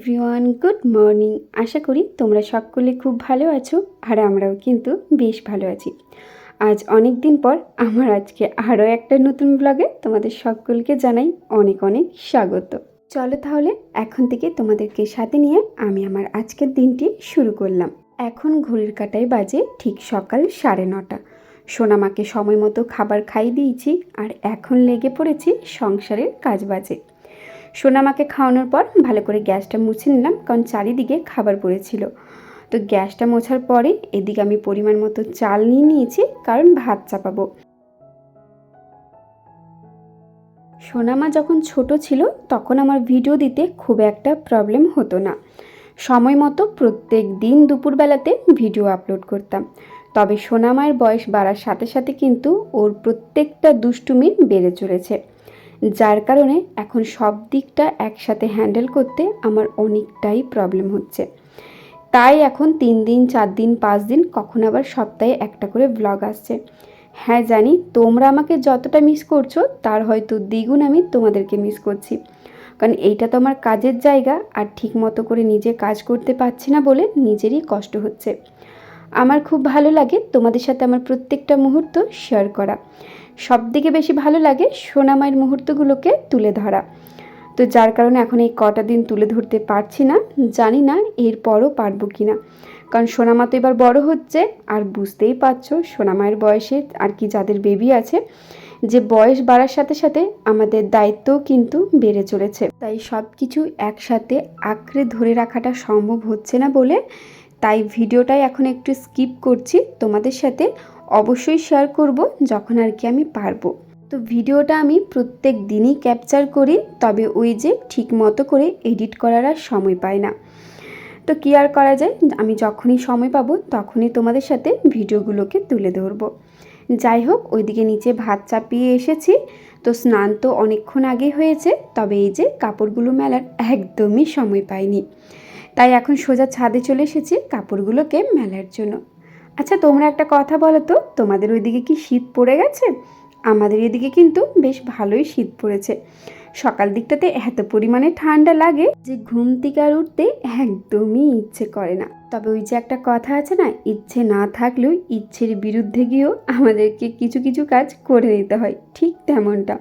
Everyone, good morning. আশা করি তোমরা সকলে খুব ভালো আছো আর আমরাও কিন্তু বেশ ভালো আছি। আজ অনেক দিন পর আমার আজকে আরও একটা নতুন ব্লগে তোমাদের সকলকে জানাই অনেক অনেক স্বাগত। চলো তাহলে এখন থেকে তোমাদেরকে সাথে নিয়ে আমি আমার আজকের দিনটি শুরু করলাম। এখন ঘড়ির কাটায় বাজে ঠিক সকাল সাড়ে নটা। সোনামাকে সময় মতো খাবার খাইয়ে দিয়েছি আর এখন লেগে পড়েছি সংসারের কাজ বাজে। সোনামাকে খাওয়ানোর পর ভালো করে গ্যাসটা মুছে নিলাম, কারণ চারিদিকে খাবার পড়েছিল। তো গ্যাসটা মোছার পরে এদিকে আমি পরিমাণ মতো চাল নিয়ে নিয়েছি, কারণ ভাত চাপাবো। সোনামা যখন ছোট ছিল, তখন আমার ভিডিও দিতে খুব একটা প্রবলেম হতো না। সময় মতো প্রত্যেক দিন দুপুরবেলাতে ভিডিও আপলোড করতাম। তবে সোনামায়ের বয়স বাড়ার সাথে সাথে কিন্তু ওর প্রত্যেকটা দুষ্টুমি বেড়ে চলেছে। যার কারণে এখন সব দিকটা একসাথে হ্যান্ডেল করতে আমার অনেকটাই প্রবলেম হচ্ছে। তাই এখন তিন দিন, চার দিন, পাঁচ দিন, কখন আবার সপ্তাহে একটা করে ব্লগ আসছে। হ্যাঁ জানি তোমরা আমাকে যতটা মিস করছ, তার হয়তো দ্বিগুণ আমি তোমাদেরকে মিস করছি। কারণ এইটা তো আমার কাজের জায়গা, আর ঠিক মতো করে নিজে কাজ করতে পারছি না বলে নিজেরই কষ্ট হচ্ছে। আমার খুব ভালো লাগে তোমাদের সাথে আমার প্রত্যেকটা মুহূর্ত শেয়ার করা। সব থেকে বেশি ভালো লাগে সোনামায়ের মুহূর্তগুলোকে তুলে ধরা। তো যার কারণে এখন এই কটা দিন তুলে ধরতে পারছি না, জানি না এরপরও পারব কি না। কারণ সোনামা তো এবার বড় হচ্ছে, আর বুঝতেই পারছ সোনামায়ের বয়সে আর কি যাদের বেবি আছে, যে বয়স বাড়ার সাথে সাথে আমাদের দায়িত্বও কিন্তু বেড়ে চলেছে। তাই সব কিছু একসাথে আঁকড়ে ধরে রাখাটা সম্ভব হচ্ছে না বলে তাই ভিডিওটাই এখন একটু স্কিপ করছি তোমাদের সাথে। অবশ্যই শেয়ার করব, যখন আর কি আমি পারব। তো ভিডিওটা আমি প্রত্যেক দিনই ক্যাপচার করি, তবে ওই যে ঠিক মতো করে এডিট করার আর সময় পাই না। তো কী আর করা যায়? আমি যখনই সময় পাবো, তখনই তোমাদের সাথে ভিডিওগুলোকে তুলে ধরবো। যাই হোক, ওইদিকে নিচে ভাত চাপিয়ে এসেছি। তো স্নান তো অনেকক্ষণ আগে হয়েছে, তবে এই যে কাপড়গুলো মেলার একদমই সময় পাইনি। তাই এখন সোজা ছাদে চলে এসেছি কাপড়গুলোকে মেলার জন্য। আচ্ছা তোমরা একটা কথা বলো তো, তোমাদের ওইদিকে কি শীত পড়ে গেছে? আমাদের এদিকে কিন্তু বেশ ভালোই শীত পড়েছে। সকাল দিকটাতে এত পরিমাণে ঠান্ডা লাগে যে ঘুম থেকে আর উঠতে একদমই ইচ্ছে করে না। তবে ওই যে একটা কথা আছে না, ইচ্ছে না থাকলেও ইচ্ছের বিরুদ্ধে গিয়েও আমাদেরকে কিছু কিছু কাজ করে নিতে হয়, ঠিক তেমনটা।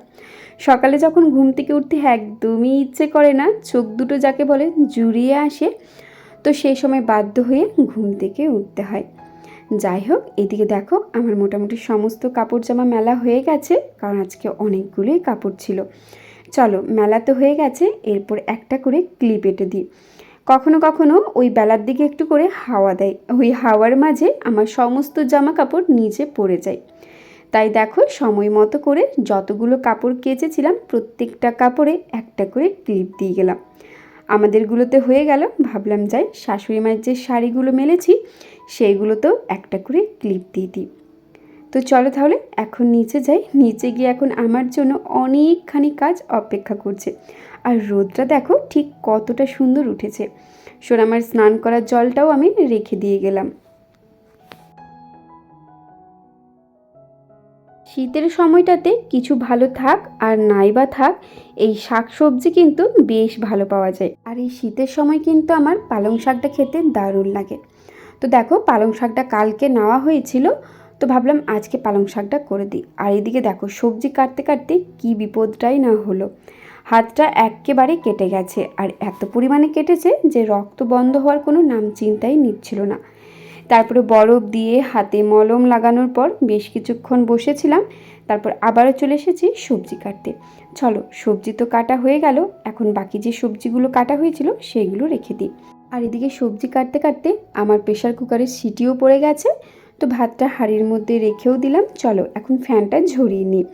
সকালে যখন ঘুম থেকে উঠতে একদমই ইচ্ছে করে না, চোখ দুটো যাকে বলে জুড়িয়ে আসে, তো সেই সময় বাধ্য হয়ে ঘুম থেকে উঠতে হয়। যাই হোক, এদিকে দেখো আমার মোটামুটি সমস্ত কাপড় জামা মেলা হয়ে গেছে, কারণ আজকে অনেকগুলোই কাপড় ছিল। চলো, মেলা তো হয়ে গেছে, এরপর একটা করে ক্লিপ এঁটে দিই। কখনো কখনো ওই বেলার দিকে একটু করে হাওয়া দেয়, ওই হাওয়ার মাঝে আমার সমস্ত জামা কাপড় নিচে পড়ে যায়। তাই দেখো, সময় মতো করে যতগুলো কাপড় কেচেছিলাম, প্রত্যেকটা কাপড়ে একটা করে ক্লিপ দিয়ে গেলাম। আমাদেরগুলোতে হয়ে গেল। ভাবলাম যাই শাশুড়ি মায়ের যে শাড়িগুলো মেলেছি, সেইগুলোতেও একটা করে ক্লিপ দিয়ে দিই। তো চলো তাহলে এখন নিচে যাই। নিচে গিয়ে এখন আমার জন্য অনেকখানি কাজ অপেক্ষা করছে। আর রোদটা দেখো ঠিক কতটা সুন্দর উঠেছে। সোনামার স্নান করার জলটাও আমি রেখে দিয়ে গেলাম। শীতের সময়টাতে কিছু ভালো থাক আর নাই বা থাক, এই শাক সবজি কিন্তু বেশ ভালো পাওয়া যায়। আর এই শীতের সময় কিন্তু আমার পালং শাকটা খেতে দারুণ লাগে। তো দেখো, পালং শাকটা কালকে নেওয়া হয়েছিল, তো ভাবলাম আজকে পালং শাকটা করে দিই। আর এদিকে দেখো, সবজি কাটতে কাটতে কী বিপদটাই না হলো। হাতটা একেবারে কেটে গেছে, আর এত পরিমাণে কেটেছে যে রক্ত বন্ধ হওয়ার কোনো নাম চিন্তাই নিচ্ছিল না। তারপরে বরফ দিয়ে হাতে মলম লাগানোর পর বেশ কিছুক্ষণ বসেছিলাম, তারপর আবারও চলে এসেছি সবজি কাটতে। চলো, সবজি তো কাটা হয়ে গেল, এখন বাকি যে সবজিগুলো কাটা হয়েছিল সেইগুলো রেখে দিই। আর এদিকে সবজি কাটতে কাটতে আমার প্রেশার কুকারের সিটিও পড়ে গেছে, তো ভাতটা হাঁড়ির মধ্যে রেখেও দিলাম। চলো, এখন ফ্যানটা ঝরিয়ে নিই।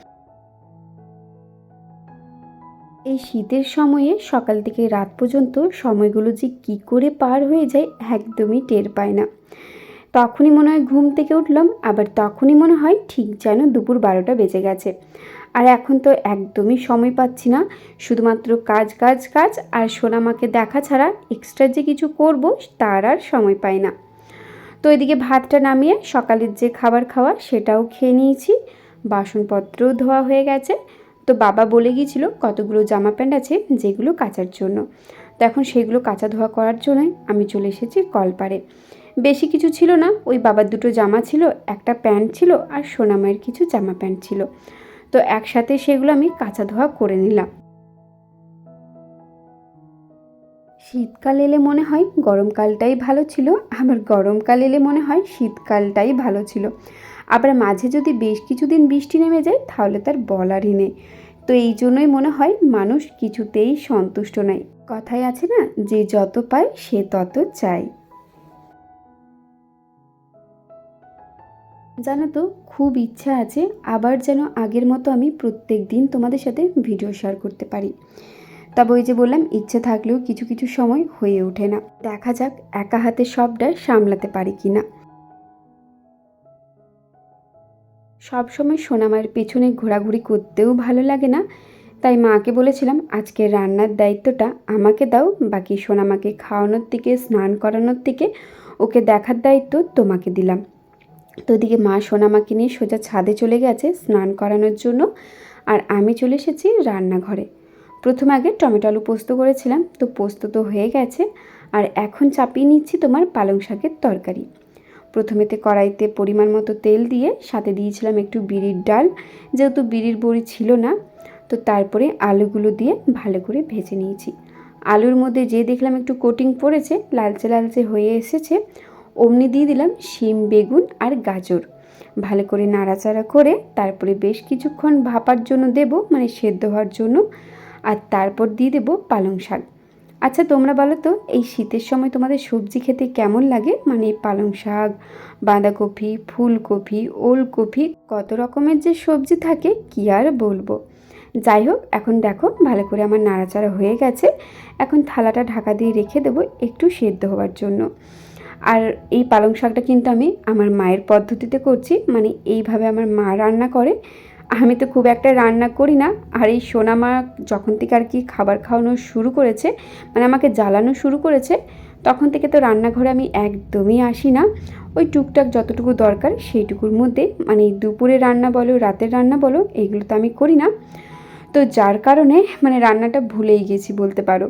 এই শীতের সময়ে সকাল থেকে রাত পর্যন্ত সময়গুলো যে কি করে পার হয়ে যায় একদমই টের পায় না। তখনই মনে হয় ঘুম থেকে উঠলাম, আবার তখনই মনে হয় ঠিক যেন দুপুর বারোটা বেজে গেছে। আর এখন তো একদমই সময় পাচ্ছি না, শুধুমাত্র কাজ কাজ কাজ, আর সোনামাকে দেখা ছাড়া এক্সট্রা যে কিছু করব তার আর সময় পাই না। তো এদিকে ভাতটা নামিয়ে সকালের যে খাবার খাওয়া সেটাও খেয়ে নিয়েছি, বাসনপত্রও ধোয়া হয়ে গেছে। তো বাবা বলে গিয়েছিল কতগুলো জামা প্যান্ট আছে যেগুলো কাচার জন্য। তো এখন সেগুলো কাঁচা ধোয়া করার জন্যই আমি চলে এসেছি কলপারে বেশি কিছু ছিল না। ওই বাবার দুটো জামা ছিল, একটা প্যান্ট ছিল আর সোনামায়ের কিছু জামা প্যান্ট ছিল। তো একসাথে সেগুলো আমি কাঁচা ধোয়া করে নিলাম। শীতকাল এলে মনে হয় গরমকালটাই ভালো ছিল, আবার গরমকাল এলে মনে হয় শীতকালটাই ভালো ছিল। আবার মাঝে যদি বেশ কিছুদিন বৃষ্টি নেমে যায়, তাহলে তার বলারই নেই। তো এই জন্যই মনে হয় মানুষ কিছুতেই সন্তুষ্ট নয় কথায় আছে না, যে যত পায় সে তত চায়। জানো তো, খুব ইচ্ছা আছে আবার যেন আগের মতো আমি প্রত্যেক দিন তোমাদের সাথে ভিডিও শেয়ার করতে পারি। তবে ওই যে বললাম, ইচ্ছে থাকলেও কিছু কিছু সময় হয়ে ওঠে না। দেখা যাক একা হাতে সবটা সামলাতে পারি কি না সবসময় সোনামায়ের পেছনে ঘোরাঘুরি করতেও ভালো লাগে না। তাই মাকে বলেছিলাম, আজকে রান্নার দায়িত্বটা আমাকে দাও, বাকি সোনামাকে খাওয়ানোর থেকে স্নান করানোর থেকে ওকে দেখার দায়িত্ব তোমাকে দিলাম। তো ওদিকে মা সোনামাকে নিয়ে সোজা ছাদে চলে গেছে স্নান করানোর জন্য। আর আমি চলে এসেছি রান্নাঘরে। প্রথমে আগে টমেটো আলু পোস্ত করেছিলাম, তো পোস্ত তো হয়ে গেছে। আর এখন চাপিয়ে নিচ্ছি তোমার পালং শাকের তরকারি। প্রথমেতে কড়াইতে পরিমাণ মতো তেল দিয়ে, সাথে দিয়েছিলাম একটু বিড়ির ডাল। যেহেতু বিড়ির বড়ি ছিল না, তো তারপরে আলুগুলো দিয়ে ভালো করে ভেজে নিয়েছি। আলুর মধ্যে যে দেখলাম একটু কোটিং পড়েছে, লালচে লালচে হয়ে এসেছে অমনি দিয়ে দিলাম শিম, বেগুন আর গাজর। ভালো করে নাড়াচাড়া করে তারপরে বেশ কিছুক্ষণ ভাপার জন্য দেব মানে সেদ্ধ হওয়ার জন্য। আর তারপর দিয়ে দেবো পালং শাক। আচ্ছা তোমরা বলো তো, এই শীতের সময় তোমাদের সবজি খেতে কেমন লাগে? মানে পালং শাক, বাঁধাকপি, ফুলকপি, ওলকপি, কত রকমের যে সবজি থাকে, কি আর বলব? যাই হোক, এখন দেখো, ভালো করে আমার নাড়াচাড়া হয়ে গেছে। এখন থালাটা ঢাকা দিয়ে রেখে দেবো একটু সেদ্ধ হওয়ার জন্য। আর এই পালং শাকটা কিন্তু আমি আমার মায়ের পদ্ধতিতে করছি মানে এইভাবে আমার মা রান্না করে। আমি তো খুব একটা রান্না করি না, আর এই সোনামা যখন থেকে আর কি খাবার খাওয়ানো শুরু করেছে মানে আমাকে জ্বালানো শুরু করেছে, তখন থেকে তো রান্নাঘরে আমি একদমই আসি না। ওই টুকটাক যতটুকু দরকার সেইটুকুর মধ্যে মানে দুপুরে রান্না বলো, রাতের রান্না বলো এইগুলো তো আমি করি না। তো যার কারণে মানে রান্নাটা ভুলেই গেছি বলতে পারো।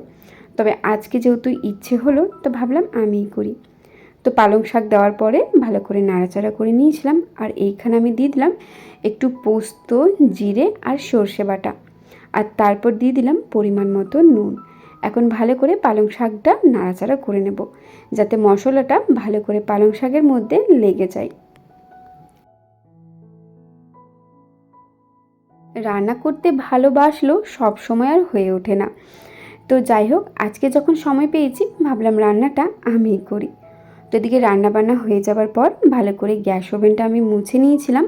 তবে আজকে যেহেতু ইচ্ছে হলো, তো ভাবলাম আমিই করি। তো পালং শাক দেওয়ার পরে ভালো করে নাড়াচাড়া করে নিয়েছিলাম। আর এইখানে আমি দিয়ে দিলাম একটু পোস্ত, জিরে আর সর্ষে বাটা। আর তারপর দিয়ে দিলাম পরিমাণ মতো নুন। এখন ভালো করে পালং শাকটা নাড়াচাড়া করে নেব, যাতে মশলাটা ভালো করে পালং শাকের মধ্যে লেগে যায়। রান্না করতে ভালোবাসলেও সব সময় আর হয়ে ওঠে না। তো যাই হোক, আজকে যখন সময় পেয়েছি, ভাবলাম রান্নাটা আমিই করি। তো এদিকে রান্নাবান্না হয়ে যাবার পর ভালো করে গ্যাস ওভেনটা আমি মুছে নিয়েছিলাম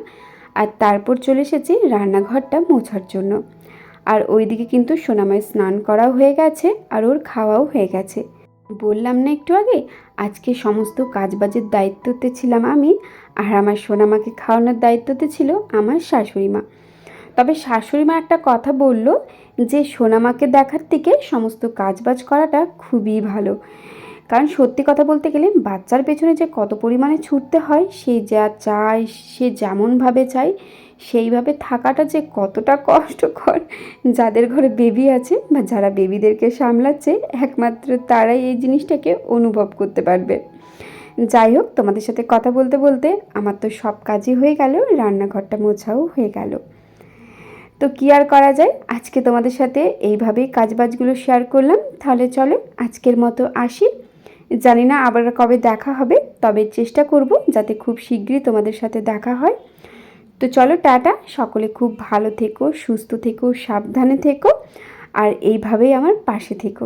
আর তারপর চলে এসেছি রান্নাঘরটা মোছার জন্য। আর ওইদিকে কিন্তু সোনামায় স্নান করাও হয়ে গেছে আর ওর খাওয়াও হয়ে গেছে। বললাম না একটু আগে, আজকে সমস্ত কাজবাজের দায়িত্বতে ছিলাম আমি আর আমার সোনামাকে খাওয়ানোর দায়িত্বতে ছিল আমার শাশুড়ি মা। তবে শাশুড়ি মা একটা কথা বলল যে, সোনামাকে দেখার থেকে সমস্ত কাজবাজ করাটা খুবই ভালো। কারণ সত্যি কথা বলতে গেলে বাচ্চার পেছনে যে কত পরিমাণে ছুটতে হয়, সে যা চায়, সে যেমনভাবে চায়, সেইভাবে থাকাটা যে কতটা কষ্টকর যাদের ঘরে বেবি আছে বা যারা বেবিদেরকে সামলাচ্ছে, একমাত্র তারাই এই জিনিসটাকে অনুভব করতে পারবে। যাই হোক, তোমাদের সাথে কথা বলতে বলতে আমার তো সব কাজই হয়ে গেল, রান্নাঘরটা মোছাও হয়ে গেল। তো কী আর করা যায়? আজকে তোমাদের সাথে এইভাবেই কাজবাজগুলো শেয়ার করলাম। তাহলে চলো আজকের মতো আসি। জানি না আবার কবে দেখা হবে, তবে চেষ্টা করব যাতে খুব শীঘ্রই তোমাদের সাথে দেখা হয়। তো চলো টাটা, সকলে খুব ভালো থেকো, সুস্থ থেকো, সাবধানে থেকো, আর এইভাবেই আমার পাশে থেকো।